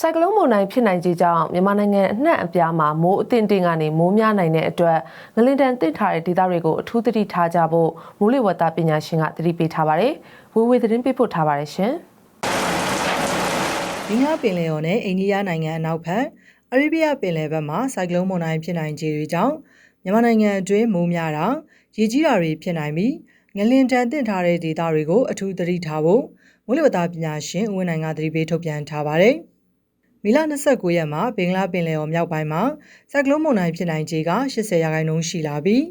စိုက်ကလုန်းမုန်တိုင်းဖြစ်နိုင်ခြင်းကြောင့်မြန်မာနိုင်ငံအနှံ့အပြားမှာမိုးအထင်တင်ကနေမိုးများနိုင်တဲ့အတွက်ငလင်တန်တစ်ထားတဲ့ဒေသတွေကိုအထူးသတိထားကြဖို့မိုးလေဝသပညာရှင်ကသတိပေးထားပါတယ်။ဝေဝေသတင်းပေးပို့ထားပါတယ်ရှင်။မင်းများပင်လယ်ော်နဲ့အိန္ဒိယနိုင်ငံအနောက်ဘက်အရေဗီးယားပင်လယ်ဘက်မှာဆိုင်ကလုန်းမုန်တိုင်းဖြစ်နိုင်ခြေတွေကြောင့်မြန်မာနိုင်ငံအတွင်းမိုးများတာရေကြီးတာတွေဖြစ်နိုင်ပြီးငလင်တန်တင်ထားတဲ့ဒေသတွေကိုအထူးသတိထားဖို့မိုးလေဝသပညာရှင်ဦးဝင်းနိုင်ကသတိပေးထုတ်ပြန်ထားပါတယ်။ မီလ29ရက်မှာဘင်္ဂလားပင်လယ်ော်မြောက်ပိုင်းမှာဆိုင်ကလုန်းမုန်တိုင်းဖြစ်နိုင်ခြေက80ရာခိုင်နှုန်းရှိလာပြီး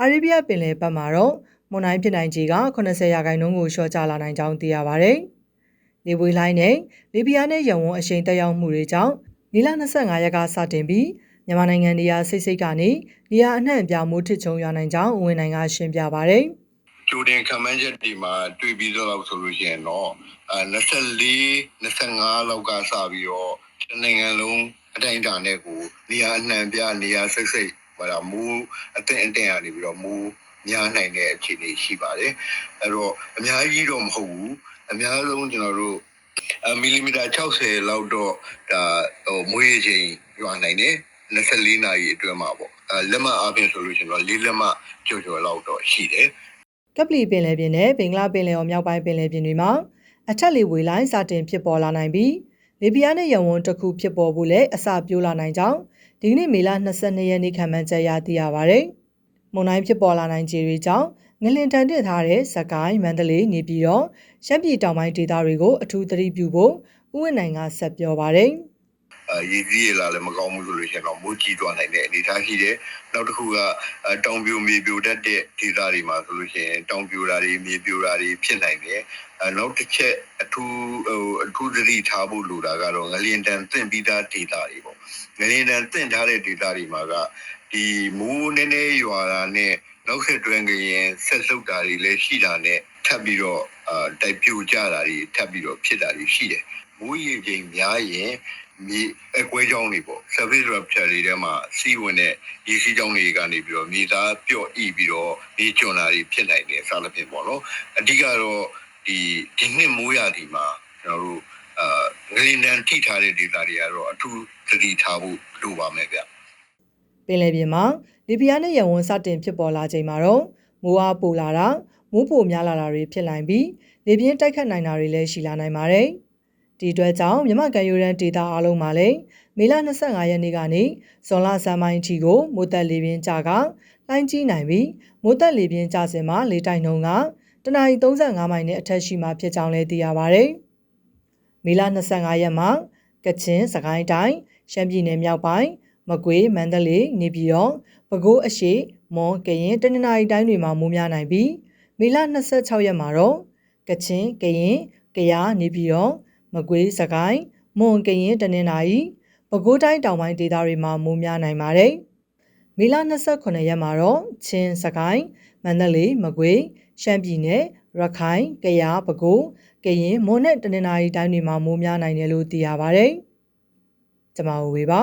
အာရေဗီးယားပင်လယ်ဘက်မှာတော့မုန်တိုင်းဖြစ်နိုင်ခြေက80ရာခိုင်နှုန်းကိုလျှော့ချလာနိုင်ကြောင်းသိရပါတယ်။လေပွေလိုင်းနဲ့လေပြင်းနဲ့ရဝန်းအရှိန်တက်ရောက်မှုတွေကြောင့်နီလ25ရက်ကစတင်ပြီးမြန်မာနိုင်ငံနေရာစိတ်စိတ်ကနေနေရာအနှံ့အပြားမိုးထစ်ချုံရွာနိုင်ကြောင်းဝန်နိုင်ကရှင်းပြပါဗျ။ကြိုတင်ခံမှန်းချက်ဒီမှာတွေ့ပြီးတော့ဆိုလို့ရှိရင်တော့အဲ24 25လောက်ကစပြီးတော့ နိုင်ငံလုံးအတိုင်းအတာနဲ့ကိုနေရာအနှံပြနေရာစိတ်စိတ်ဟိုဒါမူအသင့်အတင့်ရနေပြီးတော့မူများနိုင်တဲ့အခြေအနေရှိပါတယ်အဲ့တော့အများကြီးတော့မဟုတ်ဘူးအများဆုံးကျွန်တော်တို့မီလီမီတာ60လောက်တော့ဒါဟိုမွေးချိန်ရွာနိုင်တယ်24နာရီအတွင်းမှာပေါ့အဲလက်မအားဖြင့်ဆိုလို့ရှိရင်တော့လေးလက်မကျော်ကျော်လောက်တော့ရှိတယ်ကပလီပင်လယ်ပြင်နဲ့ဘင်္ဂလားပင်လယ်ော်မြောက်ပိုင်းပင်လယ်ပြင်တွေမှာအထက်လေဝေလိုင်းစတင်ဖြစ်ပေါ်လာနိုင်ပြီး လေပြင်းနဲ့ရဝန်းတစ်ခုဖြစ်ပေါ်ဖို့လည်းအစပြိုးလာနိုင်ကြောင်းဒီကနေ့မေလ22ရက်နေ့ခန့်မှန်းချက်ရသိရပါဗျ။မုန်တိုင်းဖြစ်ပေါ်လာနိုင်ခြေတွေကြောင့်ငလင်တန်တင်ထားတဲ့စကိုင်းမန္တလေးနေပြည်တော်ရှမ်းပြည်တောင်ပိုင်းဒေသတွေကိုအထူးသတိပြုဖို့ဥဝင်းနိုင်ကဆက်ပြောပါဗျ။အဲ ရည်ကြီးရလာလည်းမကောင်းဘူးဆိုလို့ရှိရင်တော့မိုးကြီးသွားနိုင်တဲ့အနေအထားရှိတယ်။နောက်တစ်ခုကတောင်ပြိုမြေပြိုတတ်တဲ့ဒေသတွေမှာဆိုလို့ရှိရင်တောင်ပြိုတာတွေမြေပြိုတာတွေဖြစ်နိုင်တယ်။အဲနောက်တစ်ချက်အထူးဟိုအထူးသတိထားဖို့လိုတာကတော့ငလျင်တန်သင့်ပြီးသားဒေသတွေပေါ့။ငလျင်တန်သင့်ထားတဲ့ဒေသတွေမှာကဒီမိုးနည်းနည်းရွာတာနဲ့နောက်ဆက်တွဲကရင်ဆက်ဆုပ်တာတွေလည်းရှိတာနဲ့ ထပ်ပြီးတော့အာတိုက်ပြိုကျတာတွေထပ်ပြီးတော့ဖြစ်တာတွေရှိတယ်။မိုးရေချိန်များရင်မြေအကွဲကြောင်းတွေပေါ့ service rupture တွေထဲမှာစီးဝင်တဲ့ရေစီးကြောင်းတွေကနေပြီးတော့မြေသားပြော့ဣပြီးတော့မြေကျွံတာတွေဖြစ်နိုင်တယ်စသဖြင့်ပေါ့နော်အဓိကတော့ဒီဒီနှစ်မိုးရာသီမှာကျွန်တော်တို့အာငလင်တန်ထိထားတဲ့ဒေသတွေကတော့အထူးသတိထားဖို့လိုပါမယ်ဗျပင်လယ်ပြင်မှာလေပြင်းနဲ့ရဝန်းစတင်ဖြစ်ပေါ်လာချိန်မှာတော့မိုးအားပိုလာတာ မိုးပိုများလာတာတွေဖြစ်နိုင်ပြီးလေပြင်းတိုက်ခတ်နိုင်တာတွေလည်းရှိလာနိုင်ပါတယ်။ဒီအတွက်ကြောင့်မြမကန်ယူရန်ဒေတာအားလုံးမှာလည်းမေလ25ရက်နေ့ကနေဇွန်လဆန်းပိုင်းအထိကိုမိုးတက်လေပြင်းကြကလှိုင်းကြီးနိုင်ပြီးမိုးတက်လေပြင်းကြစင်မှာလေတိုက်နှုန်းကတနအီ35မိုင်နဲ့အထက်ရှိမှဖြစ်ကြောင်းလည်းသိရပါတယ်။မေလ25ရက်မှာကချင်စကိုင်းတိုင်းရှမ်းပြည်နယ်မြောက်ပိုင်းမကွေးမန္တလေးနေပြည်တော်ပဲခူးအရှိမွန်ကရင်တနင်္သာရီတိုင်းတွေမှာမိုးများနိုင်ပြီး မေလ26ရက်မှာတော့ကချင်ကရင်ကယားနေပြည်တော်မကွေးစကိုင်းမွန်ကရင်တနင်္သာရီပဲခူးတိုင်းတောင်ပိုင်းဒေသတွေမှာမိုးများနိုင်ပါတယ်မေလ29ရက်မှာတော့ချင်းစကိုင်းမန္တလေးမကွေးရှမ်းပြည်နယ်ရခိုင်ကယားပဲခူးကရင်မွန်နဲ့တနင်္သာရီတိုင်းတွေမှာမိုးများနိုင်တယ်လို့သိရပါတယ်။ကျွန်မဝေပါ